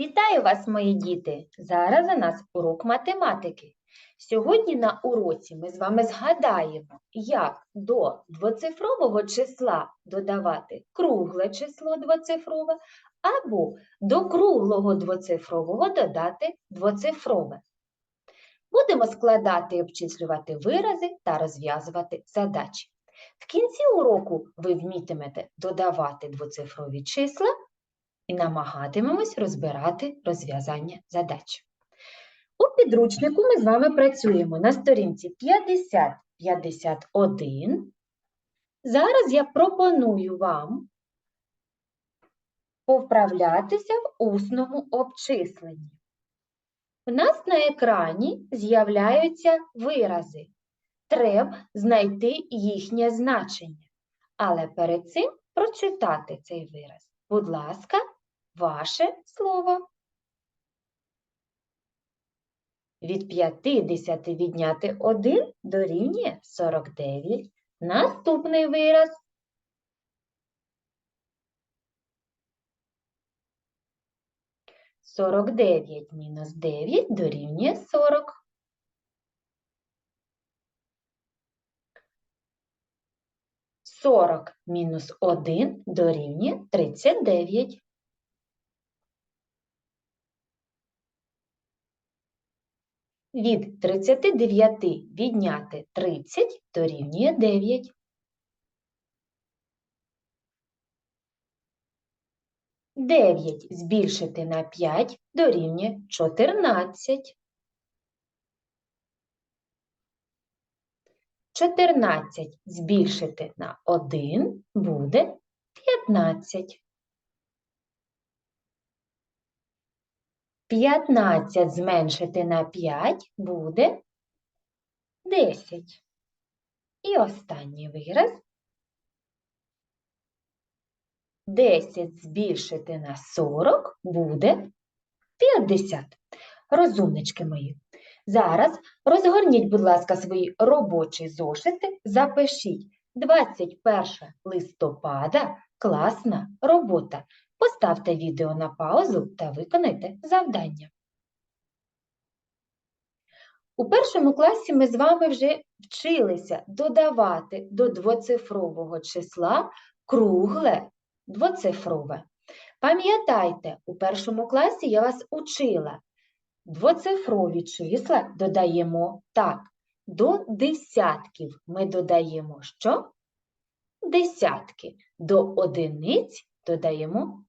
Вітаю вас, мої діти! Зараз у нас урок математики. Сьогодні на уроці ми з вами згадаємо, як до двоцифрового числа додавати кругле число двоцифрове, або до круглого двоцифрового додати двоцифрове. Будемо складати і обчислювати вирази та розв'язувати задачі. В кінці уроку ви вмітимете додавати двоцифрові числа і намагатимемось розбирати розв'язання задач. У підручнику ми з вами працюємо на сторінці 50-51. Зараз я пропоную вам повправлятися в усному обчисленні. У нас на екрані з'являються вирази. Треба знайти їхнє значення. Але перед цим прочитати цей вираз. Будь ласка, ваше слово. Від 50 відняти 1 дорівнює 49. Наступний вираз. Сорок дев'ять мінус дев'ять дорівнює сорок. Сорок мінус один дорівнює тридцять дев'ять. Від 39 відняти 30 дорівнює 9. Дев'ять збільшити на 5 дорівнює 14. 14 збільшити на 1 буде 15. 15 зменшити на 5 буде 10. І останній вираз. 10 збільшити на 40 буде 50. Розумнички мої. Зараз розгорніть, будь ласка, свої робочі зошити, запишіть 21 листопада класна робота. Поставте відео на паузу та виконайте завдання. У першому класі ми з вами вже вчилися додавати до двоцифрового числа кругле двоцифрове. Пам'ятайте, у першому класі я вас учила. Двоцифрові числа додаємо так. До десятків ми додаємо що? Десятки. До одиниць додаємо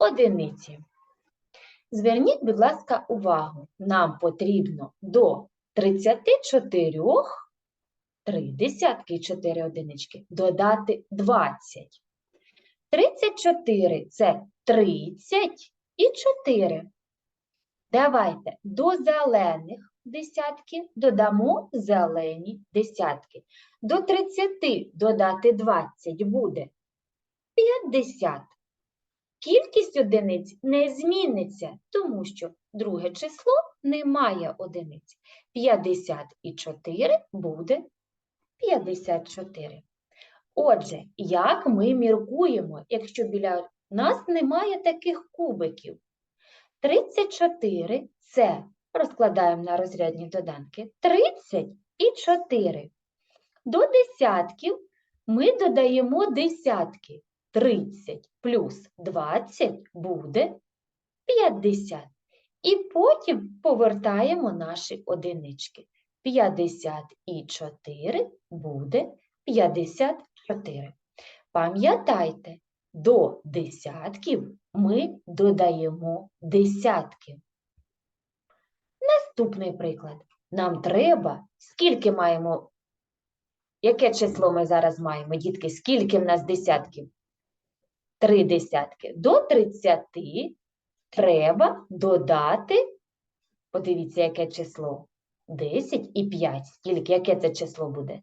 одиниці. Зверніть, будь ласка, увагу, нам потрібно до 34, три десятки і 4 одинички, додати 20. 34 – це 30 і 4. Давайте до зелених десятки додамо зелені десятки. До 30 додати 20 буде 50. Кількість одиниць не зміниться, тому що друге число не має одиниць. 54 буде 54. Отже, як ми міркуємо, якщо біля нас немає таких кубиків? 34 це розкладаємо на розрядні доданки 30 і 4. До десятків ми додаємо десятки. 30 плюс 20 буде 50. І потім повертаємо наші одинички. 54 буде 54. Пам'ятайте, до десятків ми додаємо десятки. Наступний приклад. Нам треба, скільки маємо, яке число ми зараз маємо, дітки, скільки в нас десятків? Три десятки. До 30 треба додати, подивіться, яке число. 10 і 5. Скільки, яке це число буде?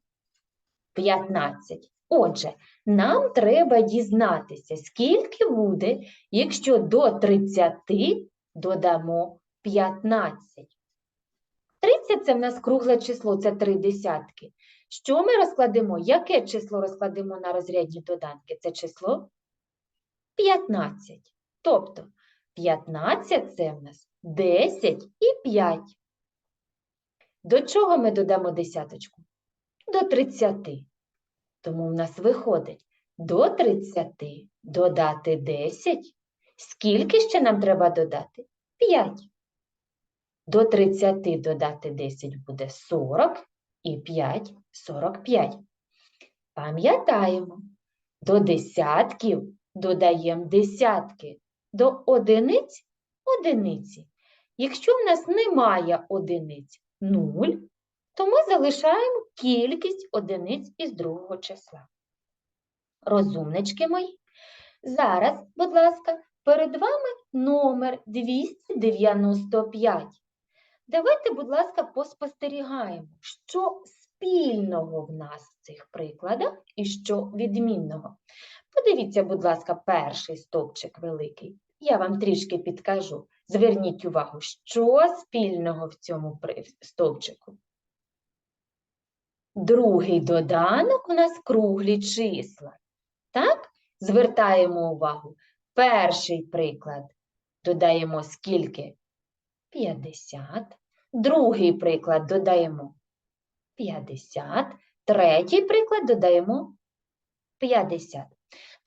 15. Отже, нам треба дізнатися, скільки буде, якщо до 30 додамо 15. 30 – це в нас кругле число, це 3 десятки. Що ми розкладемо? Яке число розкладемо на розрядні доданки? Це число 15. Тобто 15 це в нас 10 і 5. До чого ми додамо десяточку? До 30. Тому в нас виходить до 30 додати 10. Скільки ще нам треба додати? 5. До 30 додати 10 буде 40 і 5 – 45. Пам'ятаємо, до десятків додаємо десятки, до одиниць – одиниці. Якщо в нас немає одиниць 0, то ми залишаємо кількість одиниць із другого числа. Розумнички мої, зараз, будь ласка, перед вами номер 295. Давайте, будь ласка, поспостерігаємо, що спільного в нас в цих прикладах і що відмінного. Подивіться, будь ласка, перший стовпчик великий. Я вам трішки підкажу. Зверніть увагу, що спільного в цьому стовпчику. Другий доданок у нас круглі числа. Так? Звертаємо увагу. Перший приклад додаємо скільки? 50. Другий приклад додаємо 50. Третій приклад додаємо 50.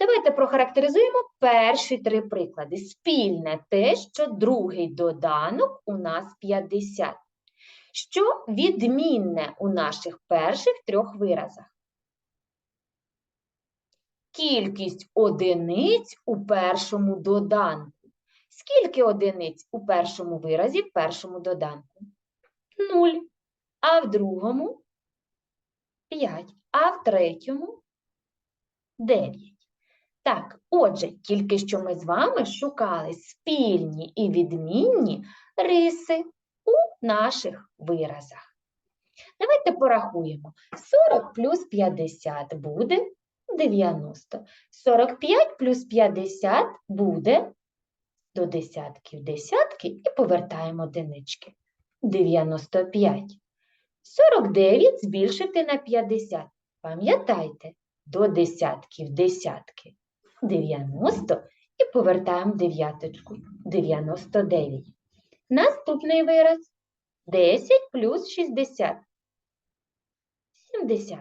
Давайте прохарактеризуємо перші три приклади. Спільне те, що другий доданок у нас 50. Що відмінне у наших перших трьох виразах? Кількість одиниць у першому доданку. Скільки одиниць у першому виразі, в першому доданку? 0. А в другому 5. А в третьому 9. Так, отже, тільки що ми з вами шукали спільні і відмінні риси у наших виразах. Давайте порахуємо. 40 плюс 50 буде 90. 45 плюс 50 буде до десятків десятки і повертаємо одинички. 95. 49 збільшити на 50. Пам'ятайте, до десятків десятки. 90 і повертаємо дев'яточку. 99. Наступний вираз. 10 плюс 60. 70.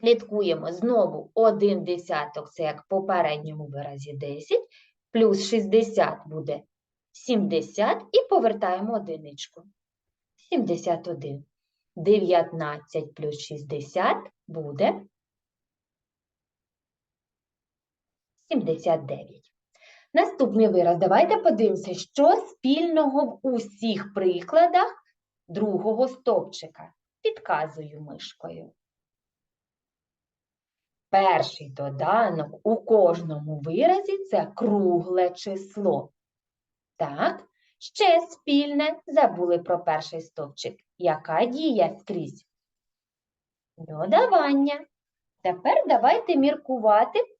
Слідкуємо знову один десяток, це як в попередньому виразі 10, плюс 60 буде 70 і повертаємо одиничку. 71. 19 плюс 60 буде 79. Наступний вираз. Давайте подивимося, що спільного в усіх прикладах другого стовпчика. Підказую мишкою. Перший доданок у кожному виразі це кругле число. Так, ще спільне забули про перший стовпчик. Яка дія скрізь? Додавання. Тепер давайте міркувати,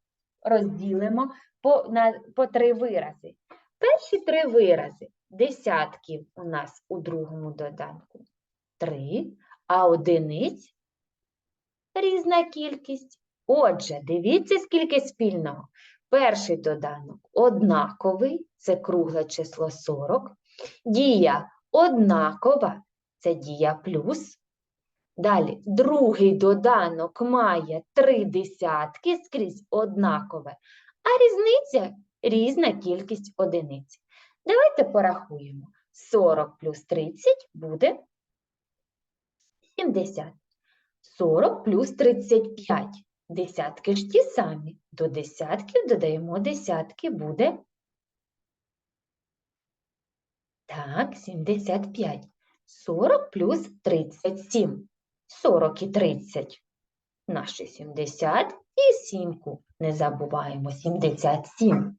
розділимо по, на, по три вирази. Перші три вирази десятків у нас у другому доданку три, а одиниць різна кількість. Отже, дивіться, скільки спільного. Перший доданок однаковий, це кругле число 40. Дія однакова, це дія плюс. Далі, другий доданок має три десятки скрізь однакове, а різниця різна кількість одиниць. Давайте порахуємо. 40 плюс 30 буде 70. 40 плюс 35. Десятки ж ті самі. До десятків додаємо десятки, буде так, 75. 40 плюс 37. 40 і 30. Наші 70 і сімку. Не забуваємо 77.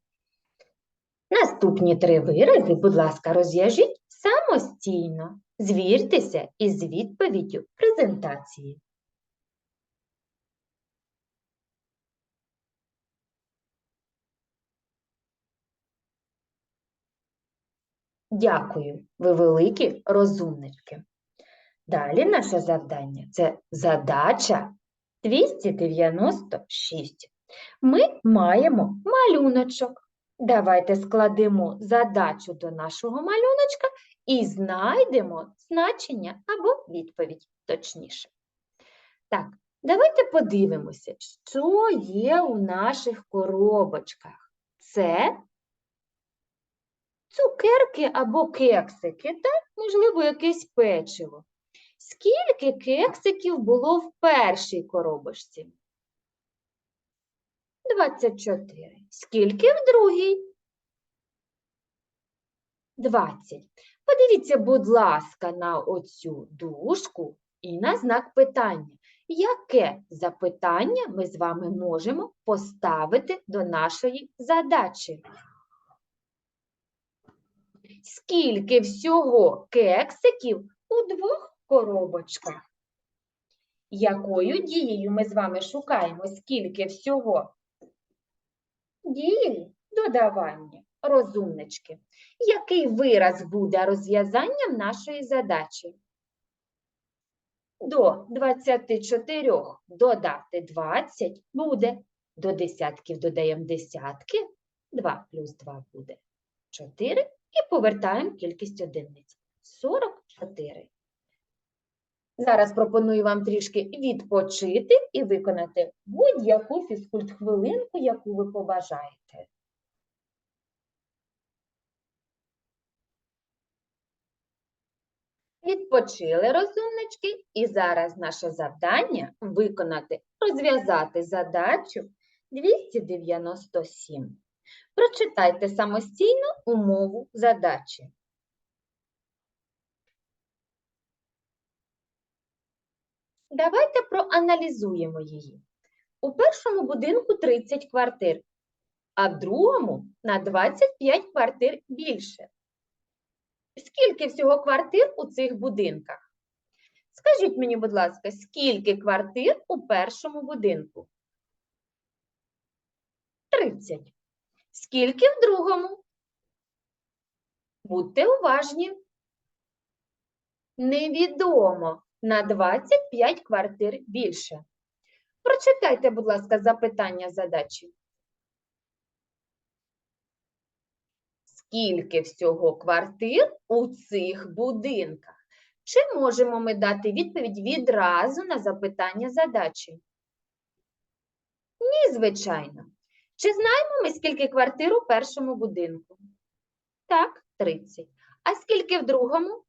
Наступні три вирази, будь ласка, розв'яжіть самостійно. Звіртеся із відповіддю презентації. Дякую, ви великі розумнички. Далі наше завдання це задача 296. Ми маємо малюночок. Давайте складемо задачу до нашого малюночка і знайдемо значення або відповідь точніше. Так, давайте подивимося, що є у наших коробочках. Це цукерки або кексики, так? Можливо, якесь печиво. Скільки кексиків було в першій коробочці? 24. Скільки в другій? 20. Подивіться, будь ласка, на оцю дужку і на знак питання. Яке запитання ми з вами можемо поставити до нашої задачі? Скільки всього кексиків у двох коробочках? Якою дією ми з вами шукаємо, скільки всього? Дією додавання, розумнички. Який вираз буде розв'язанням нашої задачі? До 24 додати 20 буде. До десятків додаємо десятки. 2 плюс 2 буде 4. І повертаємо кількість одиниць. 44. Зараз пропоную вам трішки відпочити і виконати будь-яку фізкульт-хвилинку, яку ви побажаєте. Відпочили розумнички, і зараз наше завдання виконати, розв'язати задачу 297. Прочитайте самостійно умову задачі. Давайте проаналізуємо її. У першому будинку 30 квартир, а в другому на 25 квартир більше. Скільки всього квартир у цих будинках? Скажіть мені, будь ласка, скільки квартир у першому будинку? 30. Скільки в другому? Будьте уважні. Невідомо на 25 квартир більше. Прочитайте, будь ласка, запитання задачі. Скільки всього квартир у цих будинках? Чи можемо ми дати відповідь відразу на запитання задачі? Ні, звичайно. Чи знаємо ми, скільки квартир у першому будинку? Так, 30. А скільки в другому?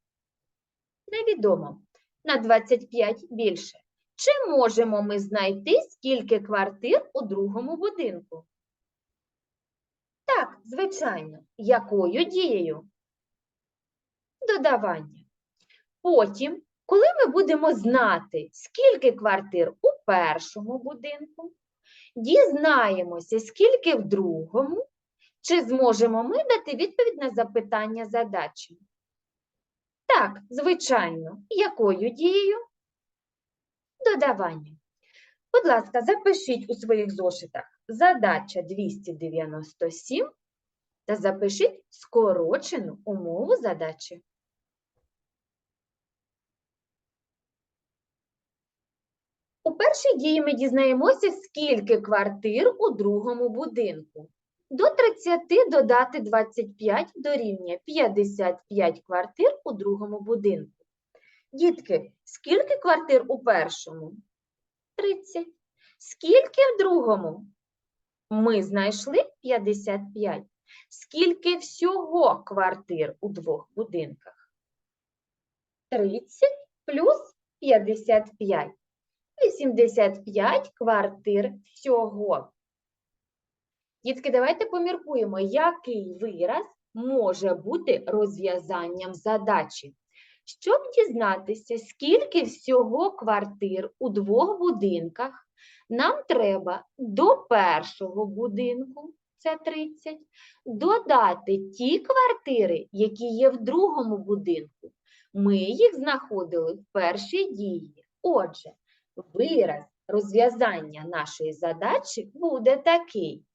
Невідомо. На 25 більше. Чи можемо ми знайти, скільки квартир у другому будинку? Так, звичайно. Якою дією? Додавання. Потім, коли ми будемо знати, скільки квартир у першому будинку, дізнаємося, скільки в другому, чи зможемо ми дати відповідь на запитання задачі? Так, звичайно. Якою дією? Додавання. Будь ласка, запишіть у своїх зошитах задача 297 та запишіть скорочену умову задачі. У першій дії ми дізнаємося, скільки квартир у другому будинку. До 30 додати 25 дорівнює 55 квартир у другому будинку. Дітки, скільки квартир у першому? 30. Скільки в другому? Ми знайшли 55. Скільки всього квартир у двох будинках? 30 плюс 55. 85 квартир всього. Дітки, давайте поміркуємо, який вираз може бути розв'язанням задачі. Щоб дізнатися, скільки всього квартир у двох будинках, нам треба до першого будинку, це 30, додати ті квартири, які є в другому будинку. Ми їх знаходили в першій дії. Отже, вираз розв'язання нашої задачі буде такий.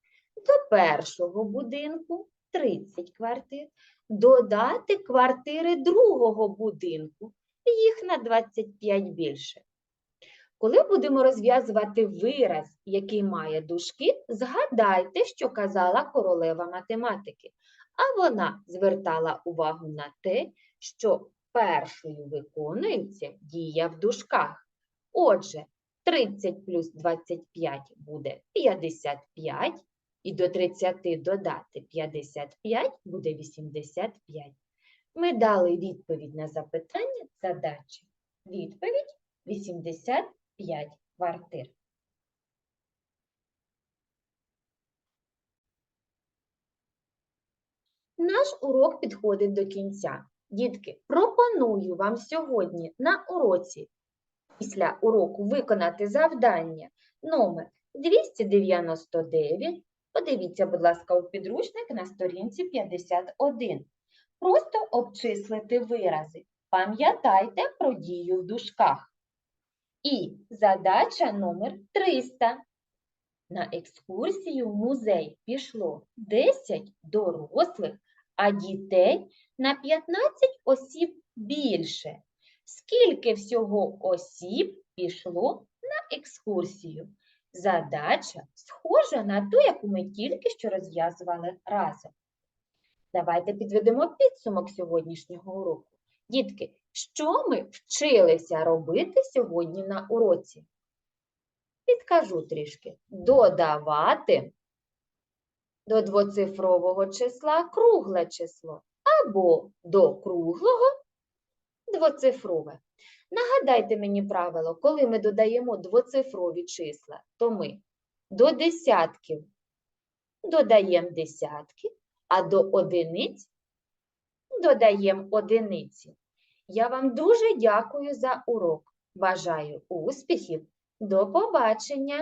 До першого будинку 30 квартир, додати квартири другого будинку, їх на 25 більше. Коли будемо розв'язувати вираз, який має дужки, згадайте, що казала королева математики. А вона звертала увагу на те, що першою виконується дія в дужках. Отже, 30 плюс 25 буде 55, і до 30 додати 55 буде 85. Ми дали відповідь на запитання задачі. Відповідь 85 квартир. Наш урок підходить до кінця. Дітки, пропоную вам сьогодні на уроці після уроку виконати завдання номер 299. Подивіться, будь ласка, у підручник на сторінці 51. Просто обчислити вирази. Пам'ятайте про дію в дужках. І задача номер 300. На екскурсію в музей пішло 10 дорослих, а дітей на 15 осіб більше. Скільки всього осіб пішло на екскурсію? Задача схожа на ту, яку ми тільки що розв'язували разом. Давайте підведемо підсумок сьогоднішнього уроку. Дітки, що ми вчилися робити сьогодні на уроці? Підкажу трішки. Додавати до двоцифрового числа кругле число або до круглого двоцифрове. Нагадайте мені правило, коли ми додаємо двоцифрові числа, то ми до десятків додаємо десятки, а до одиниць додаємо одиниці. Я вам дуже дякую за урок. Бажаю успіхів. До побачення!